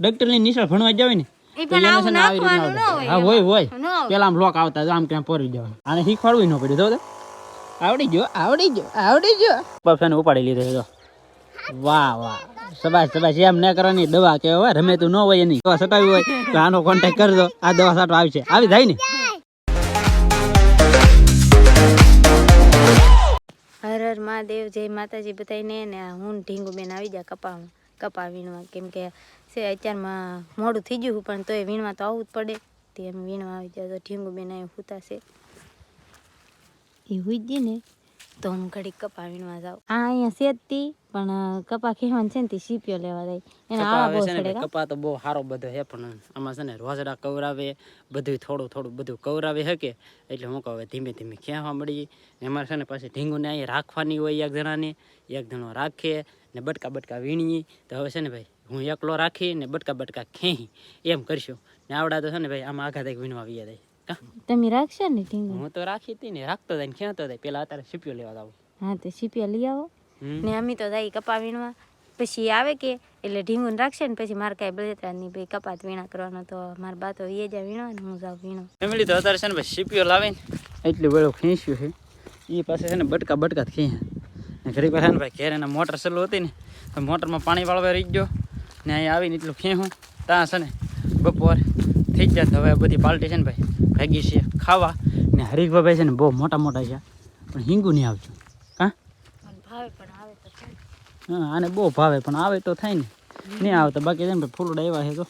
ડોક્ટરની નિશાળ ભણવા જાવે ને ઈ તો પણ એને આવું છે ને આવી રીતના નાખવાનું ન આવડે. હોય હા હોય હોય. પેલા આમ લોક આવતા આમ ક્યાં પોરી જવા આને શીખવાડવું ન પડ્યું તો તો. આવડી ગયો આવડી ગયો આવડી ગયો. પપ્પાને ઉપાડી લીધો તો વાહ વાહ. સબાશ સબાશ એમ ન કરવાની દવા કે હોય રમે તું ન હોય એની. દવા સટાવી હોય તો આનો કોન્ટેક્ટ કરજો આ દવા સાટો આવશે. આવી જાય ને. હર હર મહાદેવ જય માતાજી. બધાને ને હું ઢીંગુ બેન આવી ગયા કપા કપા વીણવા કેમ કે છે અત્યારમાં મોડું થઈ ગયું પણ તોય વીણવા તો આવવું જ પડે. તે એમ વીણવા આવી જાય તો ઢીંગુબેન અહીં હુતા છે. એ હુઈ ગઈ ને તો હું ઘડીક કપા વીણવા જાઉં. આ અહીંયા સેજતી પણ કપા ખેવાનું છે ને તે સીપીઓ લેવા જાય. એને આવા બહુ સડે કપા તો બહુ સારો બધો હે પણ આમાં છે ને રોજડા કવરાવે બધું થોડું થોડું બધું કવરાવે શકે એટલે હું કહું ધીમે ધીમે ખેવા મળી ને અમારે છે ને પછી ઢીંગુને અહીંયા રાખવાની હોય એક જણાને એક જણો રાખે ને બટકા બટકા વીણીએ. તો હવે છે ને ભાઈ હું એકલો રાખી ને બટકા બટકા ખેહી એમ કરશું. ને આવડા તો છે ને ભાઈ આમાં આઘા થાય વીણવા વીયા જાય. તમે રાખશો ને ઢીંગું હું તો રાખી હતી ને રાખતો જાય ને ખેતો જાય. પેલા અત્યારે સીપીઓ લેવા આવું હા તો સીપીઓ લઈ આવો. ને અમે તો જાય કપા વીણવા. પછી આવે કે એટલે ઢીંગું રાખશે ને પછી મારે કાંઈ બળતરા નહીં ભાઈ કપાત વીણા કરવાનો તો મારા બા તો એ જ વીણવા ને હું જાઉં વીણો ફેમિલી તો અત્યારે છે ને ભાઈ સીપીઓ લાવે ને એટલું વેળું ખેંચ્યું છે. એ પાસે છે ને બટકા બટકા ખેંચ્યા ઘડી પાસે ભાઈ ઘેર એના મોટર ચાલુ હતી ને તો મોટરમાં પાણી વાળવા રહી ગયો. ને અહીંયા આવીને એટલું ખેંચું ત્યાં છે ને, બપોર થઈ જ જાય તો હવે બધી પાર્ટી છે ને ભાઈ, ભાગી છે ખાવા. ને હરીફભાઈ છે ને બહુ મોટા મોટા છે, પણ હિંગુ નહીં આવતું. હા? હા, આને બહુ ભાવે, પણ આવે તો થાય ને. નહીં આવતો. બાકી છે ને ભાઈ, ફૂલોડ આવ્યા છે તો.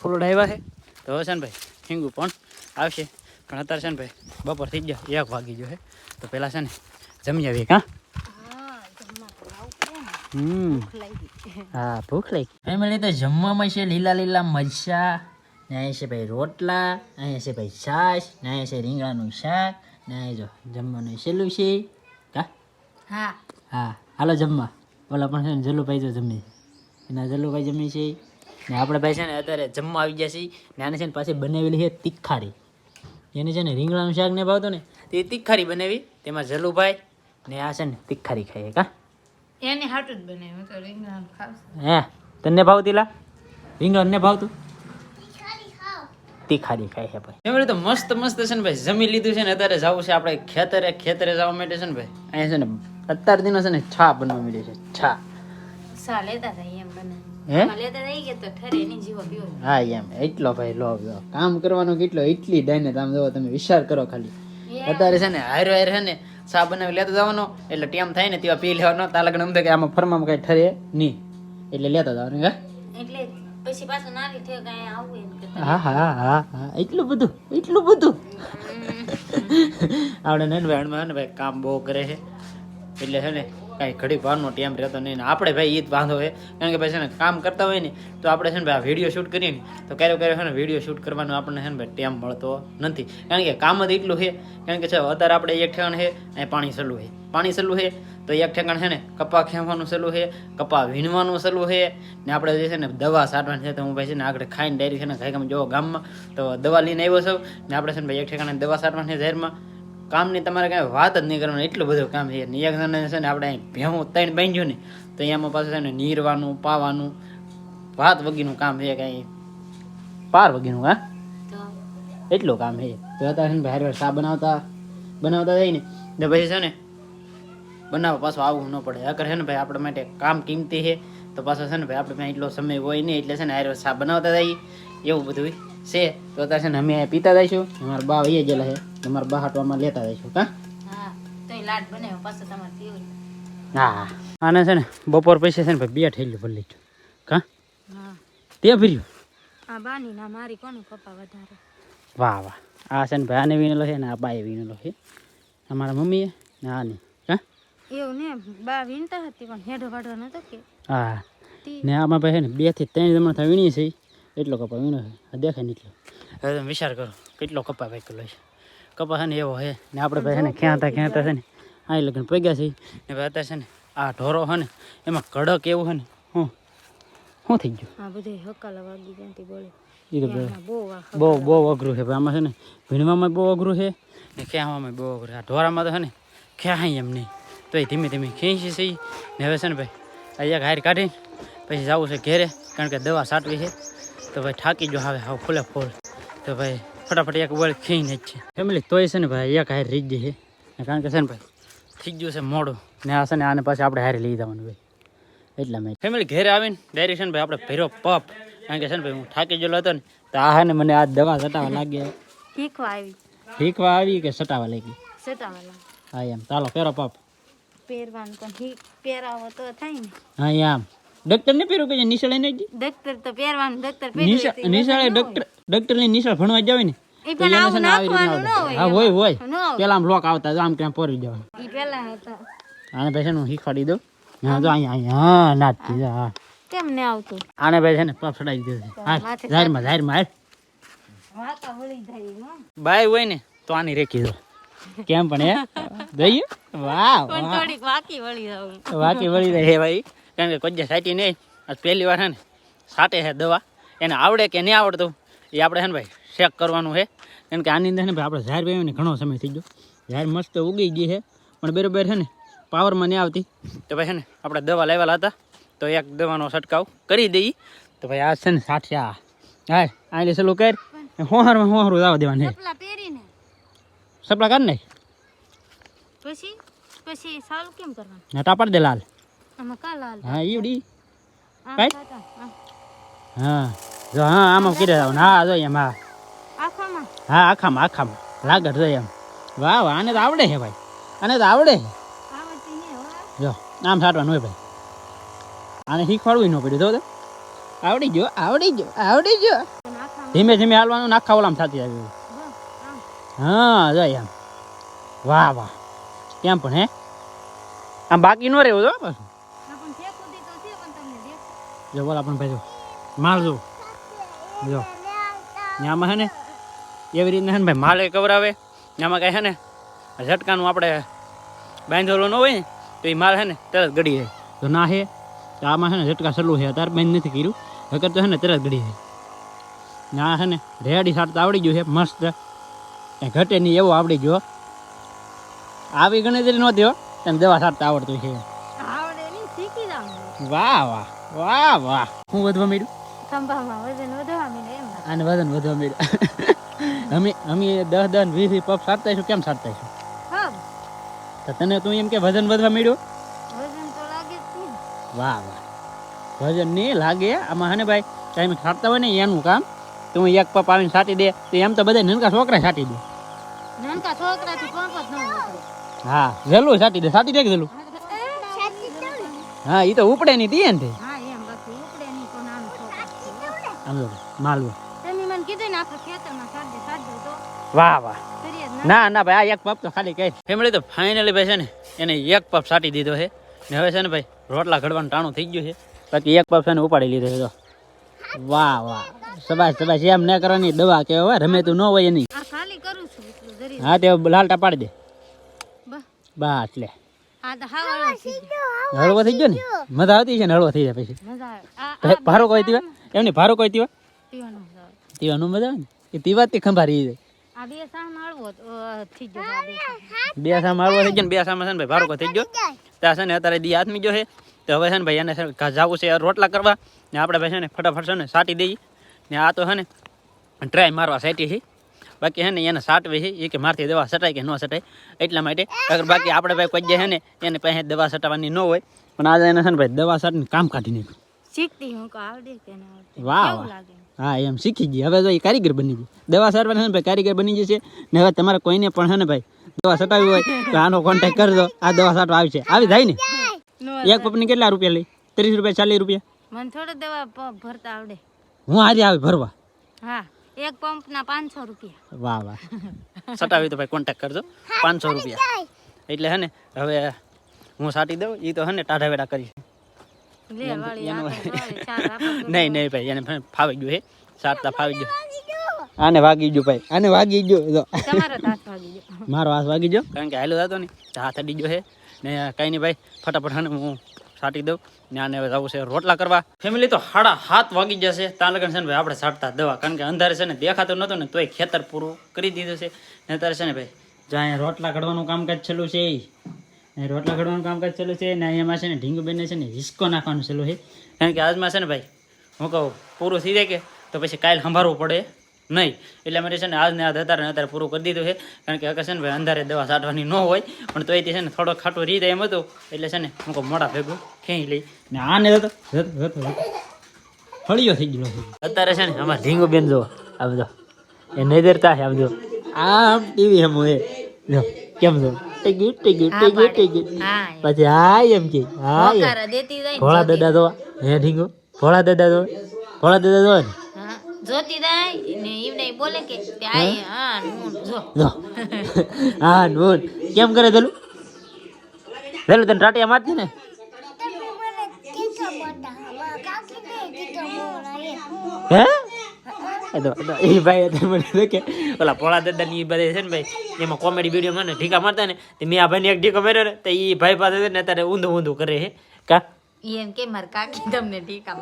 ફૂલડા આવ્યા છે. તો હવે છે ને ભાઈ, હિંગુ પણ આવશે. પણ અત્યારે છે ને ભાઈ, બપોર થઈ ગયા, એક વાગી ગયો છે. તો પહેલાં છે ને, જમી આવીએ, હા જમવા તો લાવું પડે ને. હમ ભૂખ લાગી ગઈ. હા ભૂખ લાગી. ફેમિલી તો જમવામાં છે લીલા લીલા મરચા ને અહીં છે ભાઈ રોટલા અહીંયા છે ભાઈ છાશ ને અહીંયા છે રીંગણાનું શાક ને અહીં જો જમવાનું છેલ્લું છે. હા. હા હાલો જમવા. ઓલા પણ છે ને જલ્લુભાઈ જો જમી. એના જલ્લુભાઈ જમી છે. ને આપણે ભાઈ છે ને અત્યારે જમવા આવી ગયા છીએ ને આને છે ને પાછી બનાવેલી છે તીખારી. એને છે ને રીંગણાનું શાક ને ભાવતો ને તે તીખારી બનાવી. તેમાં જલ્લુભાઈ ને આ છે ને તીખારી ખાઈએ કા? એને હાટું જ બનાવ્યું તો રીંગણા ખાવશે. હે તને ભાવતી લા રીંગણ ને ભાવતું? તીખારી ખાય છે ભાઈ. એમણે તો મસ્ત મસ્ત છે ને ભાઈ જમી લીધું છે ને અત્યારે જવું છે આપણે ખેતરે ખેતરે જવા માટે છે ને ભાઈ. અહીંયા છે ને અત્યાર દિનો છે ને છા બનવા માંડી છે છા. સા લેતા હતા એમ બને. હે? એમાં એટલો ભાઈ લો લો. કામ કરવાનો કેટલો એટલી ડાયને તમે જો તમે વિચાર કરો ખાલી. અત્યારે છે ને હારો હાર છે ને ચા બનાવી લેતો જવાનો. એટલે ટેમ થાય ને તેવા પી લેવાનો. તાલગણ અમદે કે આમાં ફરવામાં કઈ ઠરે નહીં. એટલે લેતો જવાનું હા? એટલે પછી પાછું નારી થયો કાંઈ આવું એમ કે હા હા હા હા. એટલું બધું એટલું બધું. આપણે ને વેણમાં ને ભાઈ કામ બહુ કરે છે. એટલે છે ને કાંઈ ઘડી ભાવનો ટાઈમ રહેતો નહીં આપણે ભાઈ ઈદ વાંધો છે કારણ કે ભાઈ છે ને કામ કરતા હોય ને, તો આપણે છે ને ભાઈ આ વીડિયો શૂટ કરીએ ને, તો ક્યારેક ક્યારેક છે ને વીડિયો શૂટ કરવાનો આપણને છે ને ભાઈ ટાઈમ મળતો નથી. કારણ કે કામ જ એટલું છે, કારણ કે છે અત્યારે આપણે એક ઠેકાણ છે, અહીં પાણી સલું છે. પાણી સલું છે, તો એક ઠેકાણ છે ને કપા ખેવાનું સલું છે, કપા વીણવાનું સલું છે, ને આપણે જે છે ને દવા સાટવાની છે, તો હું ભાઈ છે ને આગળ ખાઈને ડાયરી છે ને ગાયકામાં જોવો ગામમાં, તો દવા લઈને આવ્યો છું, ને આપણે છે ને ભાઈ એક ઠેકાણે દવા સાટવાની છે ઝેરમાં કામની તમારે કાંઈ વાત જ નહીં કરવાની. એટલું બધું કામ છે. ને છે ને આપણે અહીં ભેહું તૈણ બાંધ્યું ને તો એમાં પાછું છે ને નીરવાનું પાવાનું ભાત વગીનું કામ છે કાંઈ. પાર વગીનું હા? એટલું કામ છે. તો અત્યારે છે ને ભાઈ શા બનાવતા બનાવતા જઈને ને પછી છે ને બનાવવા પાછું આવવું ન પડે. અગર છે ને ભાઈ આપણા માટે કામ કિંમતી છે તો પાછો છે ને ભાઈ આપણે એટલો સમય હોય નહીં એટલે છે ને આયુર્વેદ શા બનાવતા જઈએ. એવું બધું છે. તો અત્યારે છે ને અમે પીતા જઈશું. અમારા બા વહી ગયેલા છે. તમારા બા હાટવામાં લેતા જઈશું કા? હા તોય લાડ બનાવ્યો પાછો તમારે પીવું. હા. આને છે ને બપોર પછી છે ને ભાઈ બે ઠેલ્યું ભરી લીધું કા? તે ભર્યું? આ બાની ના મારી કોનું કપા વધારે? વાહ વાહ. આ છે ને ભાઈ આને વીણેલો છે ને આ બાએ વીણેલો છે. અમારા મમ્મીએ ને આની કા? એવું ને બા વીણતા હતી પણ હેડો વાડો નતો કે. હા. ને આમાં ભાઈ ને બેથી ત્રણ જમણ વીણીએ છે એટલો કપા વીણો છે. દેખાય ને એટલો. હવે તમે વિચાર કરો કેટલો કપા ભાઈ કિલો છે. કપા છે ને એવો છે ને આપણે ભાઈ છે ને ક્યાંતા ક્યાંતા છે ને આ લગ્ન પગ્યા છે. ને ભાઈ અત્યારે છે ને આ ઢોરો છે ને એમાં કડક એવું છે ને હું શું થઈ ગયું? આ બધે હકાલા વાગી બોલે. બહુ બહુ અઘરું છે ભાઈ. આમાં છે ને ભીણવામાં બહુ અઘરું છે ને ખેવામાં બહુ અઘરું છે. આ ઢોરામાં તો છે ને ખેહાય એમ નહીં. તો એ ધીમે ધીમે ખેંચી છે ને હવે છે ને ભાઈ અહીંયા હાર કાઢી પછી જવું છે ઘેરે કારણ કે દવા સાટવી છે. તો ભાઈ થાકી જો હવે હવે ફૂલે ફૂલ. તો ભાઈ ફટાફટ એક વળ ખીને જ છે. ફેમિલી તોય છે ને ભાઈ એક હારે રીત છે. કારણ કે છે ને ભાઈ થઈ ગયું છે મોડું. ને આ છે ને આને પાછી આપણે હારે લઈ જવાનું ભાઈ. એટલા મેં ફેમિલી ઘેરે આવીને ડાયરેક્ટ છે ને ભાઈ આપણે ભેરો પપ કારણ કે છે ને ભાઈ હું થાકી ગયેલો હતો ને તો આ ને મને આ દવા સટાવા લાગી શીખવા આવી. શીખવા આવી કે સટાવા લાગી? સટાવાલા હા એમ. ચાલો પેરો પપ પહેરવાનું પણ પહેરાવો તો થાય ને. હા એમ. ડોક્ટર ને પહેર્યું કે નિશાળે નહીં ડોક્ટર તો પહેરવાનું ડોક્ટર નિશાળે ડૉક્ટર ડૉક્ટરની નિશાળ ભણવા જાવે ને એ હા હોય હોય. પેલા આમ લોક આવતા આમ કેમ પોરી હતા. આને ભાઈ હું શીખવાડી દઉં. હા જો અહીંયા અહીંયા હા નાચતી હા કેમ ને આવતું? આને ભાઈ છે ને ચડાવી દીધો વળી જાય હો. બાય હોય ને તો આની રેખી દો. કેમ પણ હે? જોઈએ વાહ થોડીક વાકી વળી જાઉં વાકી વળી રહે હે ભાઈ? કારણ કે કોઈ સાટી નહીં. આજ પહેલી વાર છે ને સાટે છે દવા. એને આવડે કે નહીં આવડતું? એ આપણે છે ને ભાઈ શેક કરવાનું છે. કારણ કે આની અંદર છે ને ભાઈ આપણે ઝાર ભાઈ ને ઘણો સમય થઈ ગયો. ઝાર મસ્ત ઉગી ગઈ છે. પણ બરોબર છે ને પાવરમાં નહીં આવતી. તો ભાઈ છે ને આપણે દવા લેવાલા હતા તો એક દવાનો છંટકાવ કરી દઈએ. તો ભાઈ આ છે ને સાઠિયા. હા આ લે સલું કર. હોહારમાં હોહારું દાવા દેવાનું છે સપલા કર ને. પછી? પછી સારું કેમ કરવાનું? હટા પાડ દે લાલ. આમાં કા લાલ? હા ઈવડી આમ કાંઈ? થતા, આમ. હા. જો હા આમાં કીધે હા જો એમ હા. આખામાં? હા આખામાં આખામાં. લાગત જો એમ. વાહ વાહ આને તો આવડે છે ભાઈ. આને તો આવડે છે. જો આમ સાટવાનું હોય ભાઈ. આને શીખવાડવું ન પડ્યું તો આવડી ગયો આવડી ગયો આવડી ગયો. ધીમે ધીમે હાલવાનું ને આખા ઓલામ થતી આવી. હા જો એમ. વાહ વાહ. કેમ પણ હે? આમ બાકી ન રહેવું પાછું. તો છે પણ તમને દેખ જો બોલા પણ ભાઈ જો. માલ જો. આમાં છે ને એવી રીતના છે ને ભાઈ માલે કવરાવે. આમાં કાંઈ છે ને ઝટકાનું આપણે બાંધેલો ન હોય ને તો એ માલ છે ને તરત ગળી જાય. તો ના હે તો આમાં છે ને ઝટકા સલું છે અત્યારે બંધ નથી કર્યું. વગર તો છે ને તરત ગળી જાય. ના હે ને રેડી તો આવડી ગયું છે મસ્ત. એ ઘટે નહીં એવો આવડી ગયો. આવી ગણતરી નહોતી હો તને દવા સાટતા આવડતું છે. વાહ વાહ વાહ વાહ. હું વધવા માંડ્યું? ખંભામાં વજન વધવા મળે એમ આને વજન વધવા માંડ્યું અમે અમે દસ દસ વીસ વીસ પગ સાટતા છું કેમ સાટતા છું તો તને તું એમ કે વજન વધવા મળ્યું વજન તો લાગે જ વાહ વાહ. વજન નહીં લાગે આમાં હને ભાઈ ટાઈમે સાટતા હોય ને એનું કામ તું એક પપ આવીને સાટી દે તો એમ તો બધા નનકા છોકરા સાટી દે. નાનકા હા જલું સાટી દે સાટી દે કે વેલું? હા એ તો ઉપડે નહીં દે ને તે. હા એમ બાકી ઉપડે નહીં કોઈ નાનું છોકરું છે. માલવો. તમે મને કીધું ને આપણે ખેતરમાં સાડી સાડી તો વાહ વાહ. ના. ના ના ભાઈ આ એક પપ તો ખાલી કઈ ફેમિલી તો ફાઇનલી ભાઈ છે ને એને એક પપ સાટી દીધો છે. ને હવે છે ને ભાઈ રોટલા ઘડવાનું ટાણું થઈ ગયું છે. બાકી એક પપ છે ને ઉપાડી લીધો છે જો વાહ વાહ. સબાસ સબાસ એમ ન કરવાની દવા કે હોય રમે તું ન હોય એની. ખાલી કરું છું એટલું જરી હા તે લાલટા પાડી દે. બસ. બસ લે. તો હળવો થઈ ગયો. હળવો થઈ ગયો ને? મજા આવતી છે ને હળવો થઈ જાય પછી? ભારો કોઈ તીવા? એમની ભારો કોઈ તીવા? તીવાનું મજા આવે. ને? એ તીવાથી ખંભા રહી જાય. બે સામ હળવો થઈ ગયો બે સામ. ને બે છે ને ભાઈ ભારો કોઈ થઈ ગયો. ત્યાં છે ને અત્યારે દી આથમી ગયો છે. તો હવે છે ને ભાઈ એને જાવું છે રોટલા કરવા. ને આપણે ભાઈ છે ને ફટાફટ છે ને સાટી દઈએ. ને આ તો છે ને ટ્રાય મારવા સાટી છે. બાકી હે ને એને સાટવી છે એ કે મારથી દવા સટાય કે ન સટાય એટલા માટે અગર બાકી આપણે ભાઈ કોઈ છે ને એને પાસે દવા સટાવવાની ન હોય પણ આજે એને છે ને ભાઈ દવા સાટીને કામ કાઢી નાખ્યું. શીખતી હું કો આવડે કે ના આવડે. વાહ. લાગે? હા એમ શીખી ગઈ. હવે તો એ કારીગર બની ગઈ. દવા સારવાર છે ને ભાઈ કારીગર બની જશે. ને હવે તમારે કોઈને પણ છે ને ભાઈ દવા સટાવી હોય તો આનો કોન્ટેક્ટ કરજો આ દવા સાટવા છે. આવી જાય ને? નો એક પપની કેટલા રૂપિયા લઈ? ત્રીસ રૂપિયા ચાલીસ રૂપિયા? મને થોડો દવા ભરતા આવડે. હું આજે આવી ભરવા. હા. એક પંપ ના પાંચસો રૂપિયા. વાહ વાહ. સટાવી તો ભાઈ કોન્ટેક્ટ કરજો. પાંચસો રૂપિયા. એટલે હે ને હવે હું સાટી દઉં એ તો હે ને ટાઢા વેડા કરી નહીં નહીં ભાઈ એને ફાવી ગયું હે. સાટતા ફાવી ગયું. આને વાગી ગયો ભાઈ આને વાગી ગયું. તમારો હાથ ભાગી ગયો. મારો હાથ વાગી ગયો? કારણ કે હાલો હતો ને હાથ અડી ગયો હે. ને કાંઈ નહીં ભાઈ ફટાફટ હે સાટી દઉં. ને આને હવે જવું છે રોટલા કરવા. ફેમિલી તો હાડા હાથ વાગી જશે ત્યાં લગન છે ને ભાઈ, આપણે છાંટતા દવા. કારણ કે અંધારે છે ને દેખાતું નહોતું ને તોય ખેતર પૂરું કરી દીધું છે. ને અત્યારે છે ને ભાઈ જ્યાં રોટલા કાઢવાનું કામકાજ છેલ્લું છે. એ રોટલા કાઢવાનું કામકાજ ચાલુ છે ને અહીંયામાં છે ને ઢીંગુબેનને છે ને હિસ્કો નાખવાનું છેલ્લું છે. કારણ કે આજમાં છે ને ભાઈ, હું કહું, પૂરું થઈ જાય કે, તો પછી કાલ સંભાળવું પડે. નહીં. એટલે અમારે છે ને આજને આજ અત્યારે અત્યારે પૂરું કરી દીધું છે. કારણ કે અકસ્માત ભાઈ અંધારે દવા છાંટવાની ન હોય. પણ તોય તે છે ને થોડો ખાટો જાય એમ હતું. એટલે છે ને હું કહું મોડા ભેગું ખેંચી લઈ. ને આને હતો. ફળિયો થઈ ગયો અત્યારે છે ને અમારે ઢીંગુબેન જો આ બધો. એ નજરતા છે આમ જો આમ ટીવી એમ હોય. જો કેમ જો ટીગી ટીગી હા ટીગી પાડે. ટીગી હા પછી હા એમ કે. હા ભોળા. દાદા તો. હે ઢીંગો? ભોળા દાદા તો. ભોળા દાદા તો ને? જોતી જાય ને ઈવને બોલે કે આય હા હું જો. હા બોલ કેમ કરે પેલું પેલું તને ટાટિયા મારતી ને? હે? એ ભાઈ મને કે ઓલા ભોળા દાદા ની બધા છે ને ભાઈ એમાં કોમેડી વીડિયો મને ઢીકા મારતા ને તે મેં આ ભાઈને એક ઢીકો માર્યો ને તો એ ભાઈ પાસે છે ને અત્યારે ઊંધું ઊંધું કરે છે. કા? એમ કે માર કાકી તમને ઢીકા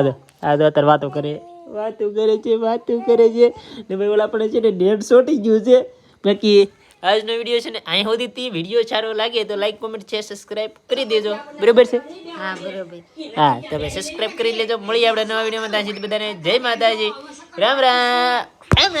તો. આ તો અત્યારે વાતો કરે વાતો કરે છે વાતો કરે છે. ને ભાઈ ઓલા આપણે છે ને ડેડ સોટી ગયું છે. બાકી આજનો વીડિયો છે ને અહીં સુધી તી. વીડિયો સારો લાગે તો લાઈક કોમેન્ટ છે સબસ્ક્રાઇબ કરી દેજો. બરોબર છે? હા બરોબર. હા તમે સબસ્ક્રાઇબ કરી લેજો. મળી આપણે નવા વિડીયોમાં. ત્યાં સુધી બધાને જય માતાજી. રામ રામ.